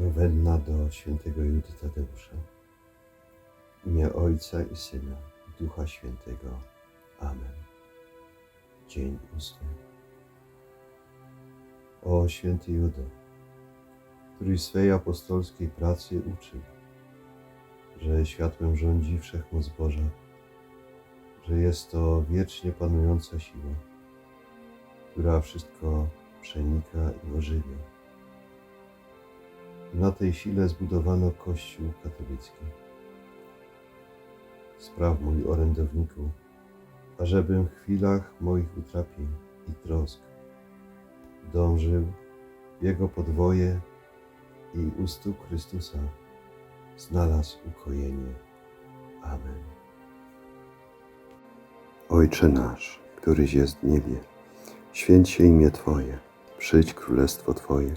Nowenna do świętego Judy Tadeusza. W imię Ojca i Syna i Ducha Świętego. Amen. Dzień ósmy. O święty Judo, który swej apostolskiej pracy uczył, że światłem rządzi wszechmoc Boża, że jest to wiecznie panująca siła, która wszystko przenika i ożywia. Na tej sile zbudowano Kościół katolicki. Spraw mój orędowniku, ażebym w chwilach moich utrapień i trosk dążył Jego podwoje i u stóp Chrystusa znalazł ukojenie. Amen. Ojcze nasz, któryś jest w niebie, święć się imię Twoje, przyjdź królestwo Twoje,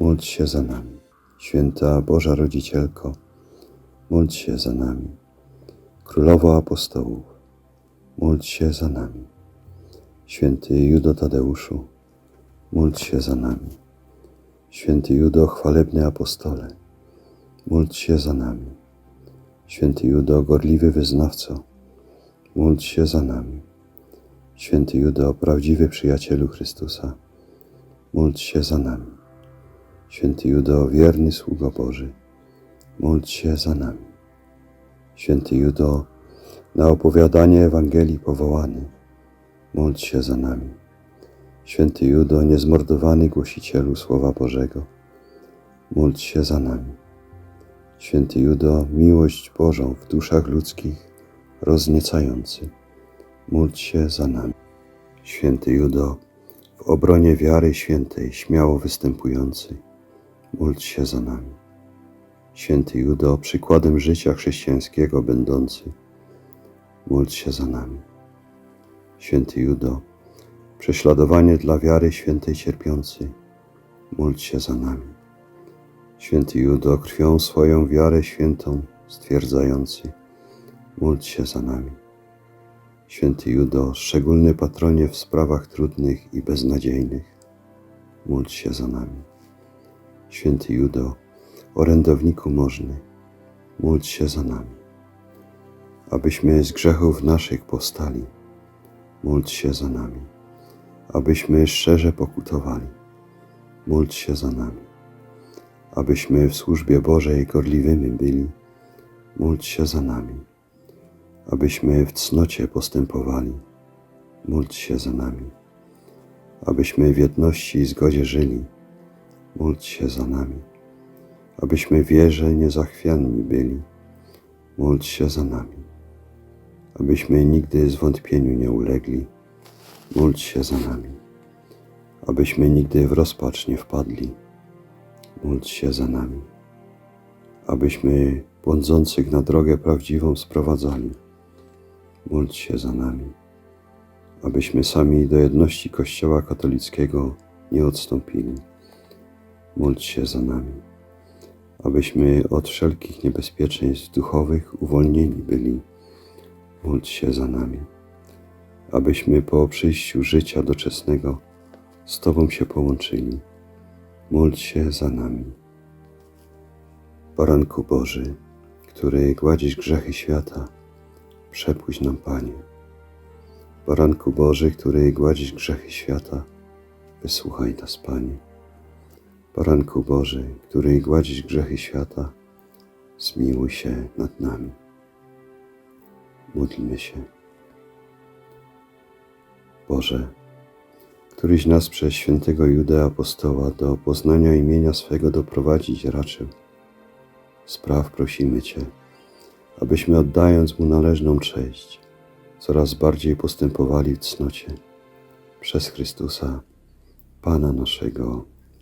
módl się za nami. Święta Boża Rodzicielko, módl się za nami. Królowo Apostołów, módl się za nami. Święty Judo Tadeuszu, módl się za nami. Święty Judo Chwalebny Apostole, módl się za nami. Święty Judo Gorliwy Wyznawco, módl się za nami. Święty Judo Prawdziwy Przyjacielu Chrystusa, módl się za nami. Święty Judo Wierny Sługo Boży, módl się za nami. Święty Judo na opowiadanie Ewangelii powołany, módl się za nami. Święty Judo niezmordowany głosicielu Słowa Bożego, módl się za nami. Święty Judo miłość Bożą w duszach ludzkich rozniecający, módl się za nami. Święty Judo w obronie wiary świętej śmiało występujący, módl się za nami. Święty Judo przykładem życia chrześcijańskiego będący, módl się za nami. Święty Judo, prześladowanie dla wiary świętej cierpiący, módl się za nami. Święty Judo, krwią swoją wiarę świętą stwierdzający, módl się za nami. Święty Judo, szczególny patronie w sprawach trudnych i beznadziejnych, módl się za nami. Święty Judo, orędowniku możny, módl się za nami. Abyśmy z grzechów naszych powstali, módl się za nami. Abyśmy szczerze pokutowali, módl się za nami. Abyśmy w służbie Bożej gorliwymi byli, módl się za nami. Abyśmy w cnocie postępowali, módl się za nami. Abyśmy w jedności i zgodzie żyli, módl się za nami. Abyśmy wierze niezachwianni byli, módl się za nami. Abyśmy nigdy zwątpieniu nie ulegli, módl się za nami. Abyśmy nigdy w rozpacz nie wpadli, módl się za nami. Abyśmy błądzących na drogę prawdziwą sprowadzali, módl się za nami. Abyśmy sami do jedności Kościoła katolickiego nie odstąpili, módl się za nami abyśmy od wszelkich niebezpieczeństw duchowych uwolnieni byli. Módl się za nami, abyśmy po przyjściu życia doczesnego z Tobą się połączyli. Módl się za nami. Poranku Boży, który gładzisz grzechy świata, przepuść nam, Panie. Poranku Boży, który gładzisz grzechy świata, wysłuchaj nas, Panie. Poranku Boży, który gładzisz grzechy świata, zmiłuj się nad nami. Módlmy się. Boże, któryś nas przez świętego Judę apostoła do poznania imienia swego doprowadzić raczył, spraw prosimy Cię, abyśmy oddając Mu należną cześć, coraz bardziej postępowali w cnocie. Przez Chrystusa, Pana naszego.